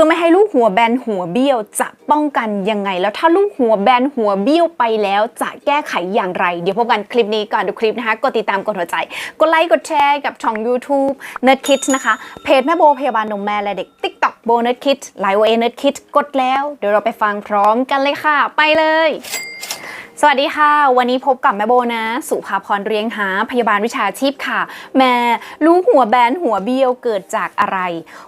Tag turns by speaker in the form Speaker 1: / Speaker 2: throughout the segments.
Speaker 1: พื่อไม่ให้ลูกหัวแบนหัวเบี้ยวจะป้องกันยังไง แล้วถ้าลูกหัวแบนหัวเบี้ยวไปแล้วจะแก้ไขอย่างไร เดี๋ยวพบกันคลิปนี้ก่อนดูคลิปนะคะกดติดตามกดหัวใจ กดไลค์กดแชร์กับช่อง YouTube Nerd k i d นะคะ เพจแม่โบพยาบาลนมแม่และเด็ก TikTok โบ Nerd k i d ไลน์โอเอ Nerd k i d กดแล้ว เดี๋ยวเราไปฟังพร้อมกันเลยค่ะ ไปเลย สวัสดีค่ะ วันนี้พบกับแม่โบนะ สุภาพรเรียงหา พยาบาลวิชาชีพค่ะ แม่ลูกหัวแบนหัวเบี้ยวเกิดจากอะไร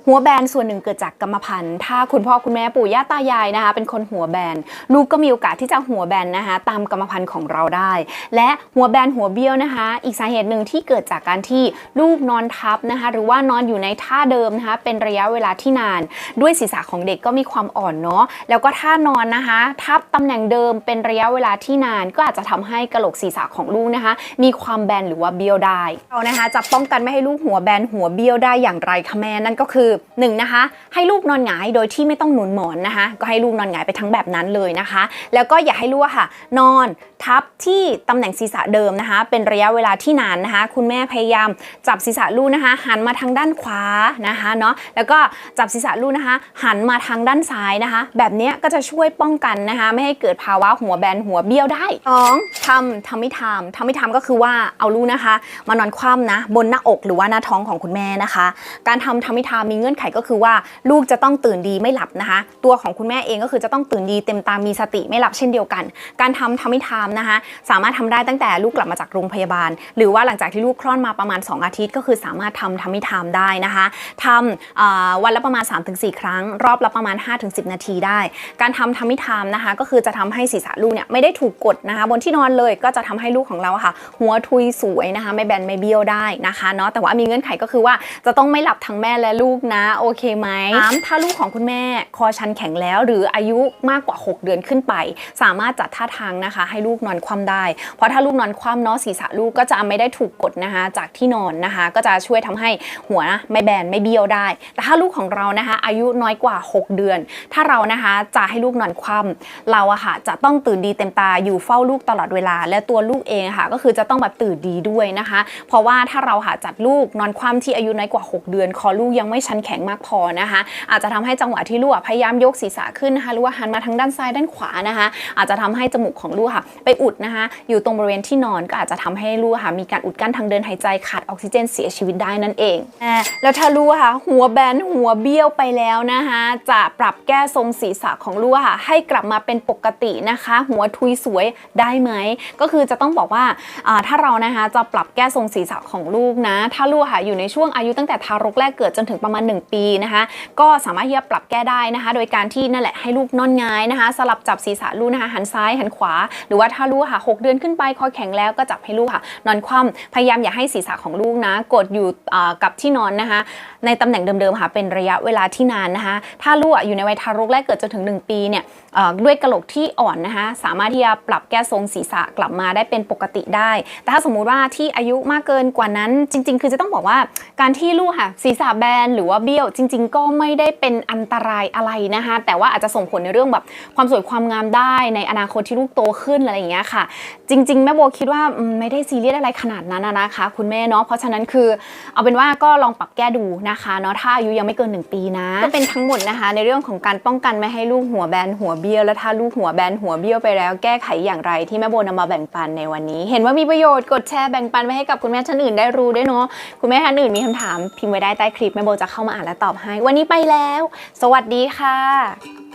Speaker 1: หัวแบนส่วนหนึ่งเกิดจากกรรมพันธุ์ ถ้าคุณพ่อคุณแม่ปู่ย่าตายายนะคะ เป็นคนหัวแบนลูกก็มีโอกาสที่จะหัวแบนนะคะ ตามกรรมพันธุ์ของเราได้ และหัวแบนหัวเบี้ยวนะคะ อีกสาเหตุหนึ่งที่เกิดจากการที่ลูกนอนทับนะคะ หรือว่านอนอยู่ในท่าเดิมนะคะ เป็นระยะเวลาที่นาน ด้วยศีรษะของเด็กก็มีความอ่อนเนาะแล้วก็ท่านอนนะคะ ทับตำแหน่งเดิมเป็นระยะเวลาที่นานก็อาจจะทำให้กระโหลกศีรษะของลูกนะคะ มีความแบนหรือว่าเบี้ยวได้เรานะคะจะป้องกันไม่ให้ลูกหัวแบนหัวเบี้ยวได้อย่างไรคะแม่นั่นก็คือ1นงนะคะ ให้ลูกนอนหงายโดยที่ไม่ต้องหนุนหมอนนะคะ ก็ให้ลูกนอนหงายไปทั้งแบบนั้นเลยนะคะ แล้วก็อย่าให้ลูกค่ะ นอนทับที่ตำแหน่งศีรษะเดิมนะคะ เป็นระยะเวลาที่นานนะคะ คุณแม่พยายามจับศีรษะลูกนะคะ หันมาทางด้านขวานะคะเนาะแล้วก็จับศีรษะลูกนะคะ หันมาทางด้านซ้ายนะคะ แบบนี้ก็จะช่วยป้องกันนะคะ ไม่ให้เกิดภาวะหัวแบนหัวเบี้ยวได้สองทำทำไม่ทำทำไม่ทำก็คือว่าเอาลูกนะคะ มานอนคว่ำนะ บนหน้าอกหรือว่าหน้าท้องของคุณแม่นะคะ การทำทำไม่ทำมีเงื่อนไขก็คือว่าลูกจะต้องตื่นดีไม่หลับนะคะ ตัวของคุณแม่เองก็คือจะต้องตื่นดีเต็มตามมีสติไม่หลับเช่นเดียวกัน การทำทำไม่ทำนะคะ สามารถทำได้ตั้งแต่ลูกกลับมาจากโรงพยาบาล หรือว่าหลังจากที่ลูกคลอดมาประมาณ 2 อาทิตย์ ก็คือสามารถทำทำไม่ทำได้นะคะทำวันละประมาณ 3-4 ครั้ง รอบละประมาณ 5-10 นาทีได้ การทำทำไม่ทำนะคะ ก็คือจะทำให้ศีรษะลูกเนี่ยไม่ได้ถูกกดนะคะ บนที่นอนเลยก็จะทำให้ลูกของเราค่ะ หัวทุยสวยนะคะ ไม่แบนไม่เบี้ยวได้นะคะเนาะแต่ว่ามีเงื่อนไขก็คือว่าจะต้องไม่หลับทั้งแม่และลูกนะโอเคไหมสามถ้าลูกของคุณแม่คอชันแข็งแล้ว หรืออายุมากกว่า 6 เดือนขึ้นไป สามารถจัดท่าทางนะคะ ให้ลูกนอนคว่ำได้ เพราะถ้าลูกนอนคว่ำเนาะศีรษะลูกก็จะไม่ได้ถูกกดนะคะ จากที่นอนนะคะ ก็จะช่วยทำให้หัวนะไม่แบนไม่เบี้ยวได้ แต่ถ้าลูกของเรานะคะ อายุน้อยกว่า 6 เดือน ถ้าเรานะคะจะให้ลูกนอนคว่ำเราอะค่ะจะต้องตื่นดีเต็มตาอยูู่่เฝ้าลูกตลอดเวลา และตัวลูกเองค่ะ ก็คือจะต้องแบบตื่นดีด้วยนะคะ เพราะว่าถ้าเราหาจัดลูกนอนคว่ำที่อายุน้อยกว่า 6 เดือน คอลูกยังไม่ชันแข็งมากพอนะคะ อาจจะทำให้จังหวะที่ลูกพยายามยกศีรษะขึ้นนะคะหรือว่าหันมาทางด้านซ้ายด้านขวานะคะ อาจจะทำให้จมูกของลูกค่ะ ไปอุดนะคะ อยู่ตรงบริเวณที่นอนก็อาจจะทำให้ลูกค่ะมีการอุดกั้นทางเดินหายใจขาดออกซิเจนเสียชีวิตได้นั่นเองแล้วถ้าลูกค่ะ หัวแบนหัวเบี้ยวไปแล้วนะคะ จะปรับแก้ทรงศีรษะของลูกค่ะ ให้กลับมาเป็นปกตินะคะ หัวทุยสวยได้ไหม ก็คือจะต้องบอกว่าถ้าเรานะคะจะปรับแก้ทรงศีรษะของลูกนะ ถ้าลูกค่ะอยู่ในช่วงอายุตั้งแต่ทารกแรกเกิดจนถึงประมาณ 1 ปีนะคะก็สามารถที่จะปรับแก้ได้นะคะ โดยการที่นั่นแหละให้ลูกนอนหงายนะคะ สลับจับศีรษะลูกนะคะหันซ้ายหันขวา หรือว่าถ้าลูกค่ะหกเดือนขึ้นไปคอแข็งแล้วก็จับให้ลูกค่ะนอนคว่ำพยายามอย่าให้ศีรษะของลูกนะ กดอยู่กับที่นอนนะคะ ในตำแหน่งเดิมๆค่ะเป็นระยะเวลาที่นานนะคะ ถ้าลูกอะอยู่ในวัยทารกแรกเกิดจนถึง 1 ปีเนี่ยด้วยกระโหลกที่อ่อนนะคะ สามารถที่จะปรับแก้ทรงศีรษะกลับมาได้เป็นปกติได้ แต่ถ้าสมมุติว่าที่อายุมากเกินกว่านั้นจริง ๆ คือจะต้องบอกว่าการที่ลูกค่ะศีรษะแบนหรือว่าเบี้ยวจริง ๆ ก็ไม่ได้เป็นอันตรายอะไรนะคะแต่ว่าอาจจะส่งผลในเรื่องแบบความสวยความงามได้ในอนาคตที่ลูกโตขึ้นอะไรอย่างเงี้ยค่ะ จริง ๆ แม่โบคิดว่าไม่ได้ซีเรียสอะไรขนาดนั้นนะคะ คุณแม่เนาะเพราะฉะนั้นคือเอาเป็นว่าก็ลองปรับแก้ดูนะคะเนาะถ้าอายุยังไม่เกิน 1 ปีนะก็เป็นทั้งหมดนะคะ ในเรื่องของการป้องกันไม่ให้ลูกหัวแบนหัวเบี้ยวแล้วถ้าลูกหัวแบนหัวเบี้ยวไปแล้วแก้ไขอย่างไรที่แม่โบนำมาแบ่งปันในวันนี้ เห็นว่ามีประโยชน์กดแชร์แบ่งปันไปให้กับคุณแม่ท่านอื่นได้รู้ด้วยเนาะคุณแม่ท่านอื่นมีคำถามพิมพ์ไว้ได้ใต้คลิปแม่โบจะเข้ามาอ่านและตอบให้ วันนี้ไปแล้ว สวัสดีค่ะ